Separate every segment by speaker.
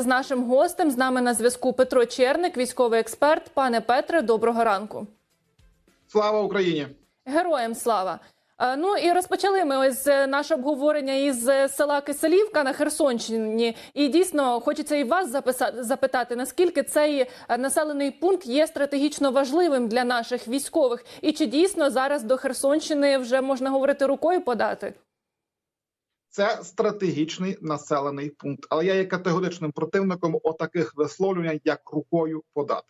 Speaker 1: З нашим гостем з нами на зв'язку Петро Черник, військовий експерт. Пане Петре, доброго ранку.
Speaker 2: Слава Україні!
Speaker 1: Героям слава! Е, Ну і розпочали ми ось е, наше обговорення із е, села Киселівка на Херсонщині. І дійсно хочеться і вас записати запитати, наскільки цей населений пункт є стратегічно важливим для наших військових, і чи дійсно зараз до Херсонщини вже можна говорити рукою подати?
Speaker 2: Це стратегічний населений пункт. Але я є категоричним противником отаких висловлювань, як рукою подати.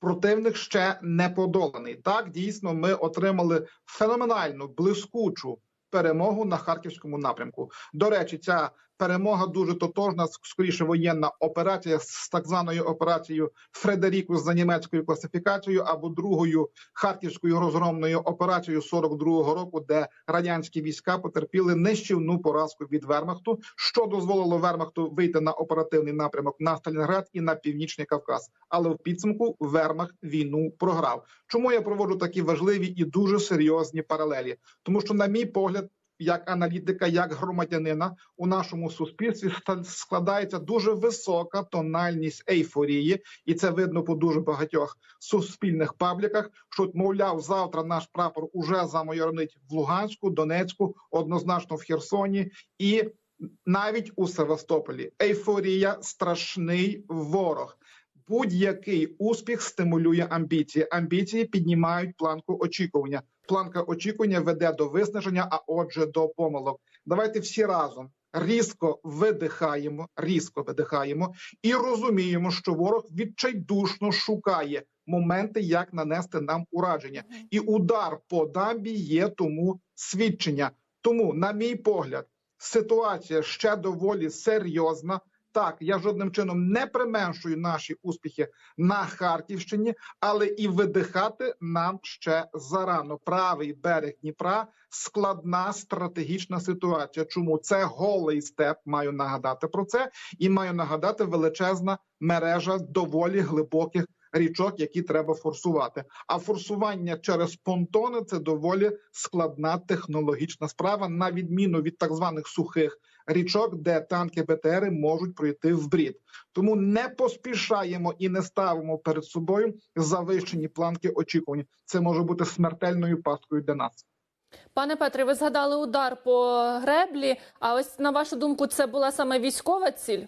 Speaker 2: Противник ще не подоланий. Так, дійсно, ми отримали феноменальну блискучу перемогу на харківському напрямку. До речі, ця перемога дуже тотожна, скоріше воєнна операція з так званою операцією Фредерікус за німецькою класифікацією або другою харківською розгромною операцією 42-го року, де радянські війська потерпіли нищівну поразку від Вермахту, що дозволило Вермахту вийти на оперативний напрямок на Сталінград і на північний Кавказ. Але в підсумку Вермахт війну програв. Чому я проводжу такі важливі і дуже серйозні паралелі? Тому що, на мій погляд, як аналітика, як громадянина у нашому суспільстві складається дуже висока тональність ейфорії, і це видно по дуже багатьох суспільних пабліках. Що мовляв, завтра наш прапор уже замайорнить в Луганську, Донецьку, однозначно в Херсоні і навіть у Севастополі. Ейфорія страшний ворог. Будь-який успіх стимулює амбіції. Амбіції піднімають планку очікування. Планка очікування веде до виснаження, а отже, до помилок. Давайте всі разом різко видихаємо, різко видихаємо і розуміємо, що ворог відчайдушно шукає моменти, як нанести нам ураження, і удар по дамбі є тому свідчення. Тому, на мій погляд, ситуація ще доволі серйозна. Так, я жодним чином не применшую наші успіхи на Харківщині, але і видихати нам ще зарано. Правий берег Дніпра складна стратегічна ситуація. Чому це голий степ? Маю нагадати про це, і маю нагадати величезна мережа доволі глибоких річок, які треба форсувати. А форсування через понтони це доволі складна технологічна справа, на відміну від так званих сухих річок, де танки БТРи можуть пройти в брід. Тому не поспішаємо і не ставимо перед собою завищені планки очікування. Це може бути смертельною пасткою для нас.
Speaker 1: Пане Петре, ви згадали удар по греблі. А ось на вашу думку, це була саме військова ціль?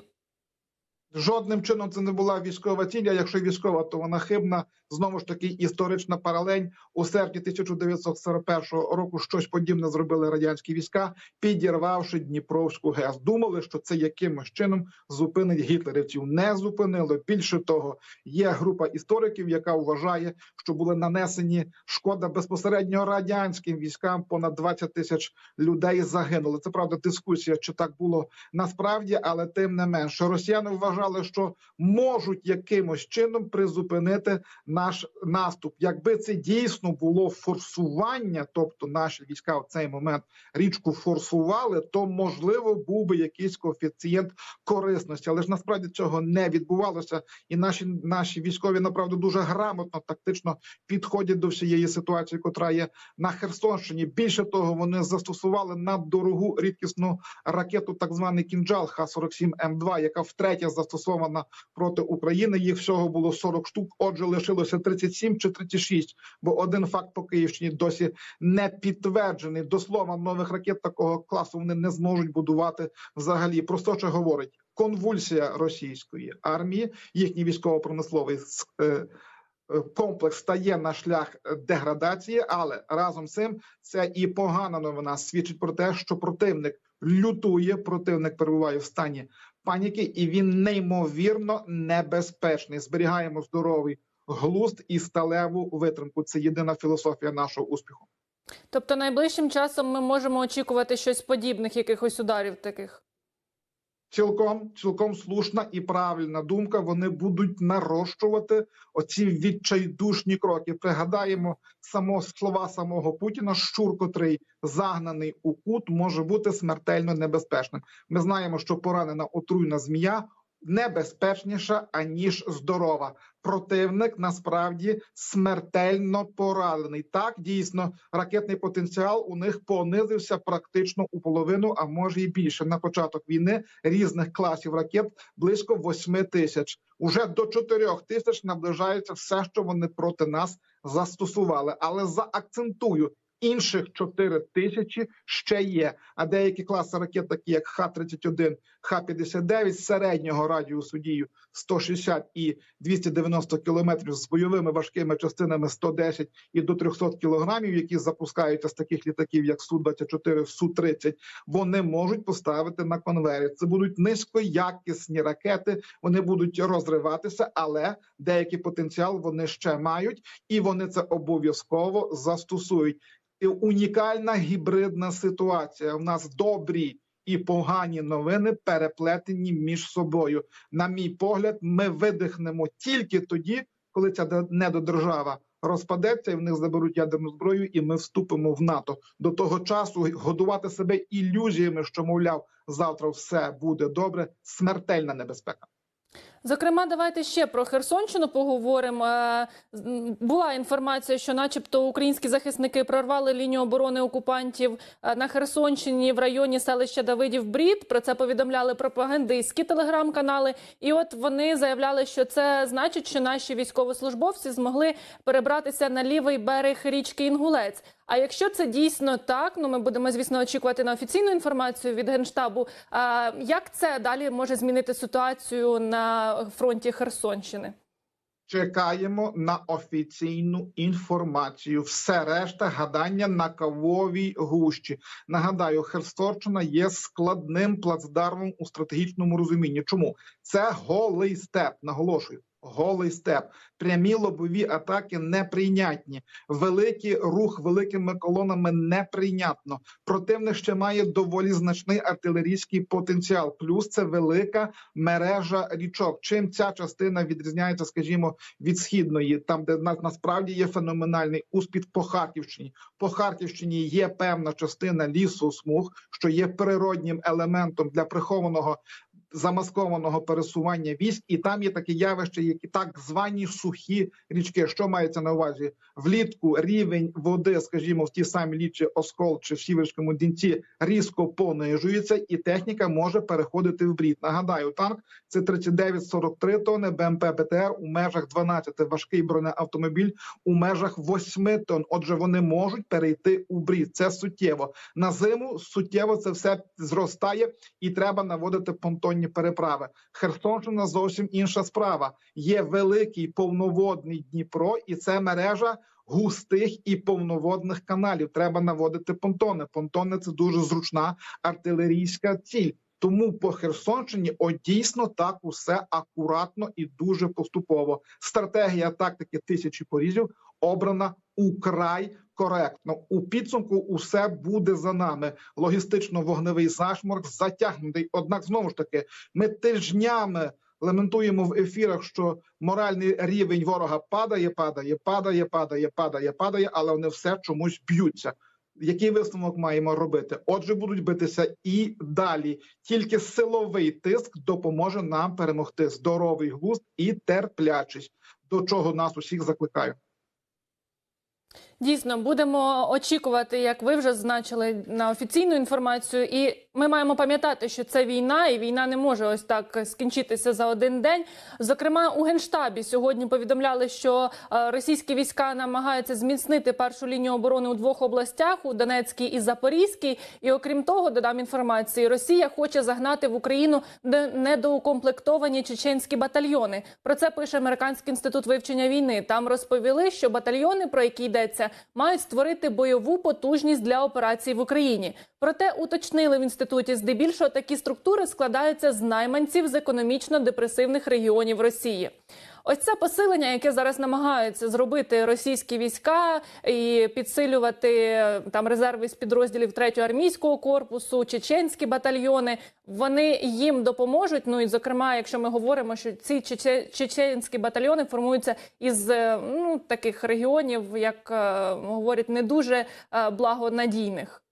Speaker 2: Жодним чином це не була військова ціль. А якщо військова, то вона хибна. Знову ж таки, історична паралель у серпні 1941 року щось подібне зробили радянські війська, підірвавши Дніпровську ГЕС. Думали, що це якимось чином зупинить гітлерівців. Не зупинило. Більше того, є група істориків, яка вважає, що були нанесені шкода безпосередньо радянським військам. Понад 20 тисяч людей загинули. Це правда дискусія, чи так було насправді, але тим не менше, росіяни вважали, що можуть якимось чином призупинити наш наступ. Якби це дійсно було форсування, тобто наші війська в цей момент річку форсували, то можливо був би якийсь коефіцієнт корисності, але ж насправді цього не відбувалося, і наші наші військові направду дуже грамотно, тактично підходять до всієї ситуації, котра є на Херсонщині. Більше того, вони застосували наддорогу рідкісну ракету, так званий кінжал Х-47 М2, яка втретє застосована проти України. Їх всього було 40 штук. Отже, лишилося 37 чи 36, Бо один факт по Київщині досі не підтверджений. До слова, нових ракет такого класу вони не зможуть будувати взагалі. Про що говорить конвульсія російської армії, їхній військово-промисловий е, е, комплекс стає на шлях деградації, але разом з цим це і погана новина свідчить про те, що противник лютує, противник перебуває в стані паніки, і він неймовірно небезпечний. Зберігаємо здоровий глузд і сталеву витримку. Це єдина філософія нашого успіху.
Speaker 1: Тобто найближчим часом ми можемо очікувати щось подібних, якихось ударів таких.
Speaker 2: Цілком цілком слушна і правильна думка. Вони будуть нарощувати оці відчайдушні кроки. Пригадаємо само слова самого Путіна. Щур, котрий загнаний у кут, може бути смертельно небезпечним. Ми знаємо, що поранена отруйна змія небезпечніша аніж здорова. Противник насправді смертельно поранений. Так дійсно ракетний потенціал у них понизився практично у половину, а може і більше. На початок війни різних класів ракет близько 8 тисяч. Уже до 4 тисяч наближається все, що вони проти нас застосували. Але заакцентую. Інших 4 тисячі ще є. А деякі класи ракет, такі як Х-31, Х-59 середнього радіусу дію 160 і 290 кілометрів з бойовими важкими частинами 110 і до 300 кілограмів, які запускаються з таких літаків, як Су-24, Су-30, вони можуть поставити на конвейер. Це будуть низькоякісні ракети, вони будуть розриватися, але деякий потенціал вони ще мають, і вони це обов'язково застосують. І унікальна гібридна ситуація. У нас добрі і погані новини переплетені між собою. На мій погляд, ми видихнемо тільки тоді, коли ця недодержава розпадеться, і в них заберуть ядерну зброю, і ми вступимо в НАТО. До того часу годувати себе ілюзіями, що мовляв, завтра все буде добре. Смертельна небезпека.
Speaker 1: Зокрема, давайте ще про Херсонщину поговоримо. Е, Була інформація, що, начебто, українські захисники прорвали лінію оборони окупантів е, на Херсонщині в районі селища Давидів Брід. Про це повідомляли пропагандистські телеграм-канали. І от вони заявляли, що це значить, що наші військовослужбовці змогли перебратися на лівий берег річки Інгулець. А якщо це дійсно так, ну ми будемо звісно очікувати на офіційну інформацію від генштабу. А як це далі може змінити ситуацію на фронті Херсонщини?
Speaker 2: Чекаємо на офіційну інформацію. Все решта гадання на кавовій гущі. Нагадаю, Херсонщина є складним плацдармом у стратегічному розумінні. Чому це голий степ? Наголошую. Голий степ, прямі лобові атаки неприйнятні. Великий рух великими колонами неприйнятно. Противник ще має доволі значний артилерійський потенціал. Плюс це велика мережа річок. Чим ця частина відрізняється, скажімо, від східної, там де на, насправді є феноменальний успіх по Харківщині. По Харківщині є певна частина лісу смуг, що є природнім елементом для прихованого. Замаскованого пересування військ, і там є такі явища, які так звані сухі річки. Що мається на увазі? Влітку рівень води, скажімо, в тій самій лічі Оскол чи в Сіверському Дінці різко понижується, і техніка може переходити в брід. Нагадаю, танк це 39-43 тонни, БМП БТР у межах 12, важкий бронеавтомобіль у межах 8 тонн. Отже, вони можуть перейти у брід. Це суттєво на зиму. Суттєво це все зростає, і треба наводити понтонні переправи. Херсонщина зовсім інша справа. Є великий повноводний Дніпро, і це мережа густих і повноводних каналів. Треба наводити понтони. Понтони це дуже зручна артилерійська ціль. Тому по Херсонщині о, дійсно так усе акуратно і дуже поступово. Стратегія тактики тисячі порізів обрана украй коректно. У підсумку усе буде за нами. Логістично-вогневий зашморк затягнутий. Однак, знову ж таки, ми тижнями лементуємо в ефірах, що моральний рівень ворога падає, падає, падає, падає, падає, падає, але вони все чомусь б'ються. Який висновок маємо робити? Отже, будуть битися і далі. Тільки силовий тиск допоможе нам перемогти здоровий глузд і терплячість, до чого нас усіх закликаю.
Speaker 1: Дійсно, будемо очікувати, як ви вже зазначили, на офіційну інформацію. І ми маємо пам'ятати, що це війна, і війна не може ось так скінчитися за один день. Зокрема, у генштабі сьогодні повідомляли, що е, російські війська намагаються зміцнити першу лінію оборони у двох областях у Донецькій і Запорізькій. І окрім того, додам інформації, Росія хоче загнати в Україну не- недоукомплектовані чеченські батальйони. Про це пише Американський інститут вивчення війни. Там розповіли, що батальйони, про які йдеться, мають створити бойову потужність для операцій в Україні. Проте уточнили в інституті, здебільшого такі структури складаються з найманців з економічно депресивних регіонів Росії. Ось це посилення, яке зараз намагаються зробити російські війська і підсилювати е, там резерви з підрозділів 3-го армійського корпусу, чеченські батальйони. Вони їм допоможуть. Ну і зокрема, якщо ми говоримо, що ці чече- чеченські батальйони формуються із е, ну таких регіонів, як е, говорять, не дуже благонадійних.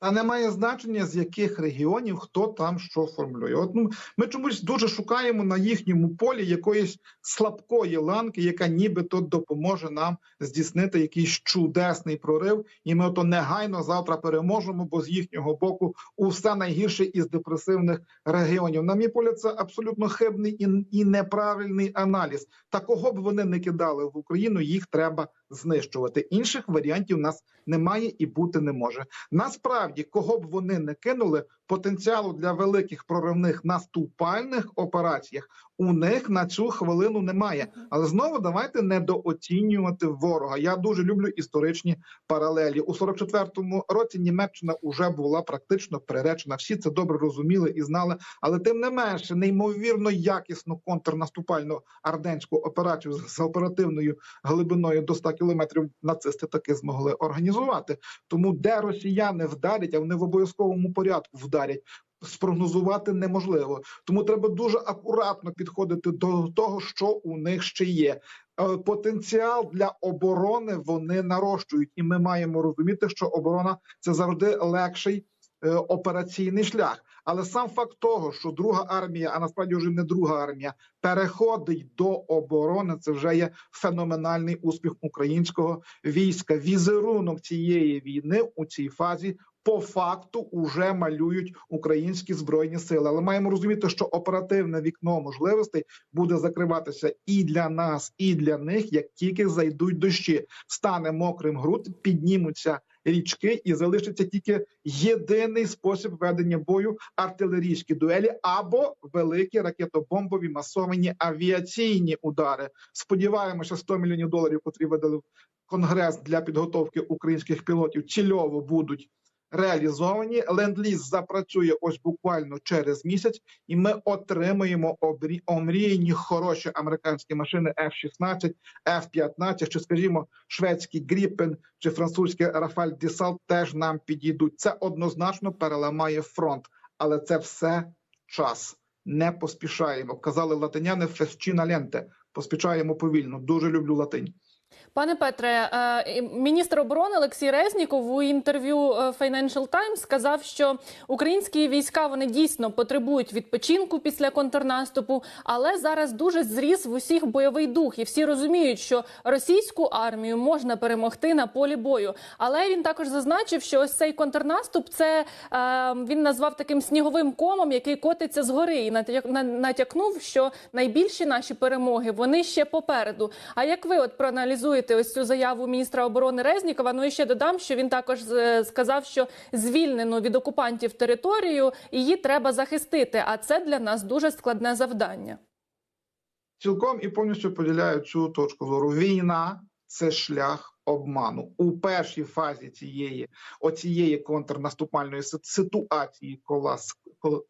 Speaker 2: Та немає значення, з яких регіонів хто там що формулює. От ну, ми чомусь дуже шукаємо на їхньому полі якоїсь слабкої ланки, яка нібито допоможе нам здійснити якийсь чудесний прорив, і ми ото негайно завтра переможемо, бо з їхнього боку усе найгірше із депресивних регіонів. На мій погляд, це абсолютно хибний і, і неправильний аналіз. Та кого б вони не кидали в Україну, їх треба знищувати. Інших варіантів у нас немає і бути не може. Насправді, кого б вони не кинули, потенціалу для великих проривних наступальних операціях у них на цю хвилину немає. Але знову давайте недооцінювати ворога. Я дуже люблю історичні паралелі. У 44-му році Німеччина вже була практично приречена. Всі це добре розуміли і знали. Але тим не менше, неймовірно якісну контрнаступальну арденську операцію з оперативною глибиною до 100 кілометрів нацисти таки змогли організувати. Тому де росіяни вдарять, а вони в обов'язковому порядку вдарять. Спрогнозувати неможливо, тому треба дуже акуратно підходити до того, що у них ще є. Е, Потенціал для оборони вони нарощують, і ми маємо розуміти, що оборона це завжди легший е, операційний шлях. Але сам факт того, що друга армія, а насправді вже не друга армія, переходить до оборони, це вже є феноменальний успіх українського війська. Візерунок цієї війни у цій фазі. По факту уже малюють українські збройні сили, але маємо розуміти, що оперативне вікно можливостей буде закриватися і для нас, і для них, як тільки зайдуть дощі, стане мокрим ґрунт, піднімуться річки, і залишиться тільки єдиний спосіб ведення бою артилерійські дуелі або великі ракетобомбові масовані авіаційні удари. Сподіваємося, 100 мільйонів доларів, котрі видали конгрес для підготовки українських пілотів, цільово будуть реалізовані. Ленд-ліз запрацює ось буквально через місяць, і ми отримаємо обрі- омріяні хороші американські машини F-16, F-15, чи, скажімо, шведський Гріпен чи французький Рафаль Дісал теж нам підійдуть. Це однозначно переламає фронт, але це все час. Не поспішаємо. Казали латиняни фесчина ленте. Поспішаємо повільно. Дуже люблю латинь.
Speaker 1: Пане Петре, е, міністр оборони Олексій Резніков у інтерв'ю е, Financial Times сказав, що українські війська вони дійсно потребують відпочинку після контрнаступу, але зараз дуже зріс в усіх бойовий дух, і всі розуміють, що російську армію можна перемогти на полі бою. Але він також зазначив, що ось цей контрнаступ це е, він назвав таким сніговим комом, який котиться згори, і натяк- натякнув, що найбільші наші перемоги вони ще попереду. А як ви от проаналізуєте ось цю заяву міністра оборони Резнікова? Ну і ще додам, що він також е, сказав, що звільнену від окупантів територію її треба захистити. А це для нас дуже складне завдання.
Speaker 2: Цілком і повністю поділяю цю точку зору. Війна це шлях обману у першій фазі цієї оцієї контрнаступальної ситуації, кола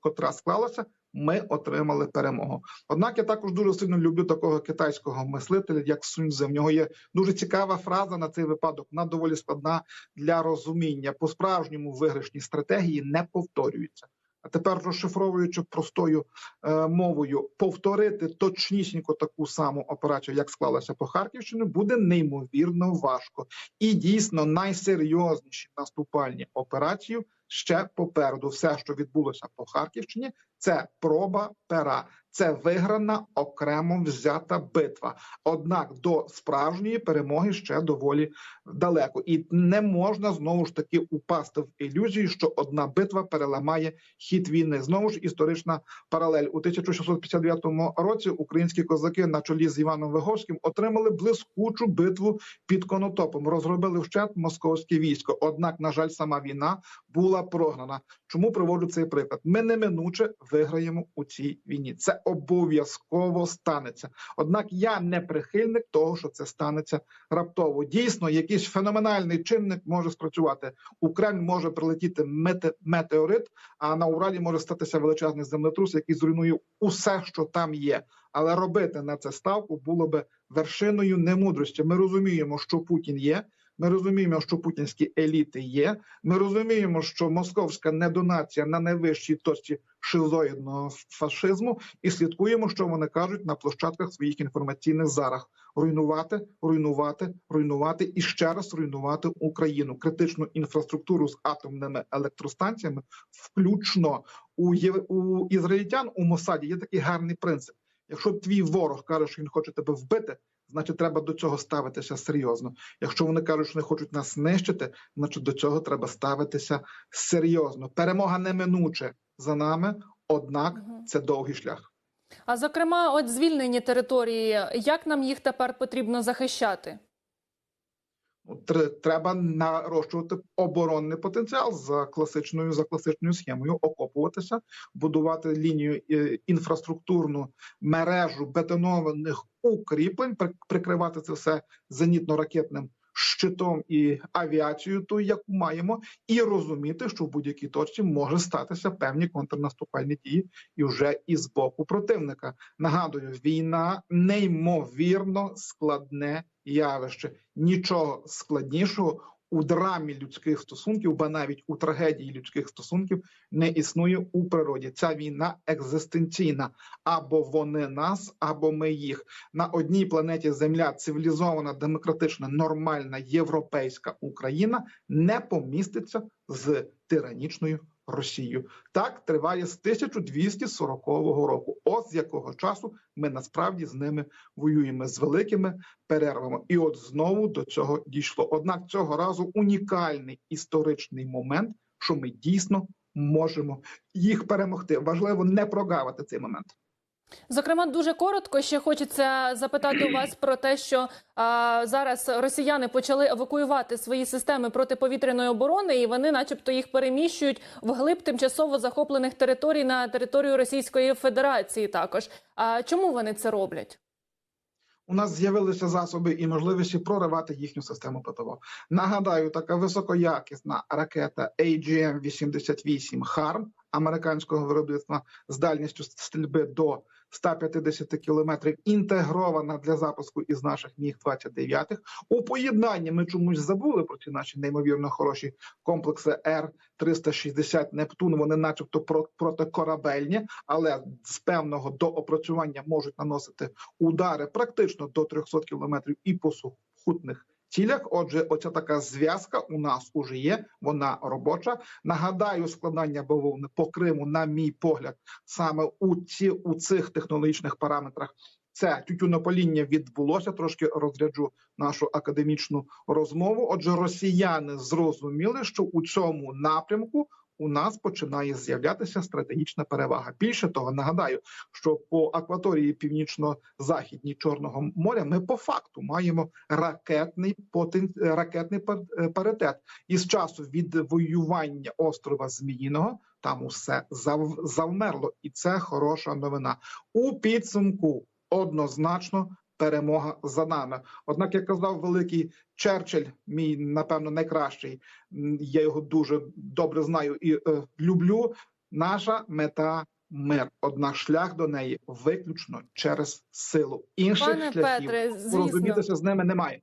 Speaker 2: котра склалася. Ми отримали перемогу. Однак я також дуже сильно люблю такого китайського мислителя, як Суньзе. В нього є дуже цікава фраза на цей випадок. Вона доволі складна для розуміння. По справжньому виграшні стратегії не повторюються. А тепер розшифровуючи простою е, мовою, повторити точнісінько таку саму операцію, як склалася по Харківщині, буде неймовірно важко. І дійсно найсерйозніші наступальні операції ще попереду. Все, що відбулося по Харківщині, це проба пера. Це виграна окремо взята битва. Однак до справжньої перемоги ще доволі далеко, і не можна знову ж таки упасти в ілюзію, що одна битва переламає хід війни. Знову ж історична паралель у 1659 році. Українські козаки на чолі з Іваном Виговським отримали блискучу битву під Конотопом, розробили вщент московське військо. Однак, на жаль, сама війна була прогнана. Чому приводжу цей приклад? Ми неминуче виграємо у цій війні. Це обов'язково станеться. Однак я не прихильник того, що це станеться раптово. Дійсно, якийсь феноменальний чинник може спрацювати. У Кремль може прилетіти мете- метеорит, а на Уралі може статися величезний землетрус, який зруйнує усе, що там є. Але робити на це ставку було би вершиною немудрості. Ми розуміємо, що Путін є. Ми розуміємо, що путінські еліти є. Ми розуміємо, що московська недонація на найвищій точці шизоїдного фашизму і слідкуємо, що вони кажуть на площадках своїх інформаційних зарах: руйнувати, руйнувати, руйнувати і ще раз руйнувати Україну, критичну інфраструктуру з атомними електростанціями, включно у, Єв- у ізраїльтян у Мосаді є такий гарний принцип. Якщо твій ворог каже, що він хоче тебе вбити, значить треба до цього ставитися серйозно. Якщо вони кажуть, що не хочуть нас знищити, значить до цього треба ставитися серйозно. Перемога неминуче за нами, однак це довгий шлях.
Speaker 1: А зокрема, от звільнені території, як нам їх тепер потрібно захищати?
Speaker 2: Треба нарощувати оборонний потенціал за класичною за класичною схемою, окопуватися, будувати лінію е, інфраструктурну мережу бетонованих укріплень, при- прикривати це все зенітно-ракетним щитом і авіацією, ту, яку маємо, і розуміти, що в будь-якій точці може статися певні контрнаступальні дії і вже і з боку противника. Нагадую, війна неймовірно складне явище. Нічого складнішого у драмі людських стосунків, ба навіть у трагедії людських стосунків не існує у природі. Ця війна екзистенційна. Або вони нас, або ми їх. На одній планеті Земля цивілізована, демократична, нормальна європейська Україна не поміститься з тиранічною Росією. Так триває з 1240 року. От з якого часу ми насправді з ними воюємо з великими перервами. І от знову до цього дійшло. Однак цього разу унікальний історичний момент, що ми дійсно можемо їх перемогти. Важливо не прогавити цей момент.
Speaker 1: Зокрема, дуже коротко ще хочеться запитати у вас про те, що а, зараз росіяни почали евакуювати свої системи протиповітряної оборони, і вони, начебто, їх переміщують вглиб тимчасово захоплених територій на територію Російської Федерації. Також а чому вони це роблять?
Speaker 2: У нас з'явилися засоби і можливості проривати їхню систему ППО. Нагадаю, така високоякісна ракета AGM-88 HARM американського виробництва з дальністю стрільби до 150 кілометрів, інтегрована для запуску із наших міг 29 У поєднанні ми чомусь забули про ці наші неймовірно хороші комплекси Р 360 Нептун. Вони, начебто, про- протикорабельні, але з певного доопрацювання можуть наносити удари практично до 300 кілометрів і по сухутних цілях. Отже, оця така зв'язка у нас уже є. Вона робоча. Нагадаю, складання бавовни по Криму, на мій погляд, саме у ці у цих технологічних параметрах. Це тютюнопоління відбулося. Трошки розряджу нашу академічну розмову. Отже, росіяни зрозуміли, що у цьому напрямку у нас починає з'являтися стратегічна перевага. Більше того, нагадаю, що по акваторії північно-західній Чорного моря ми по факту маємо ракетний потен... ракетний е, паритет. Із часу відвоювання острова Зміїного там усе зав... завмерло, і це хороша новина. У підсумку однозначно перемога за нами. Однак, як казав великий Черчилль, мій напевно найкращий, я його дуже добре знаю і е, люблю. Наша мета мир. Однак шлях до неї виключно через силу. Інших
Speaker 1: Пане
Speaker 2: шляхів
Speaker 1: Петре, звісно.
Speaker 2: з ними немає.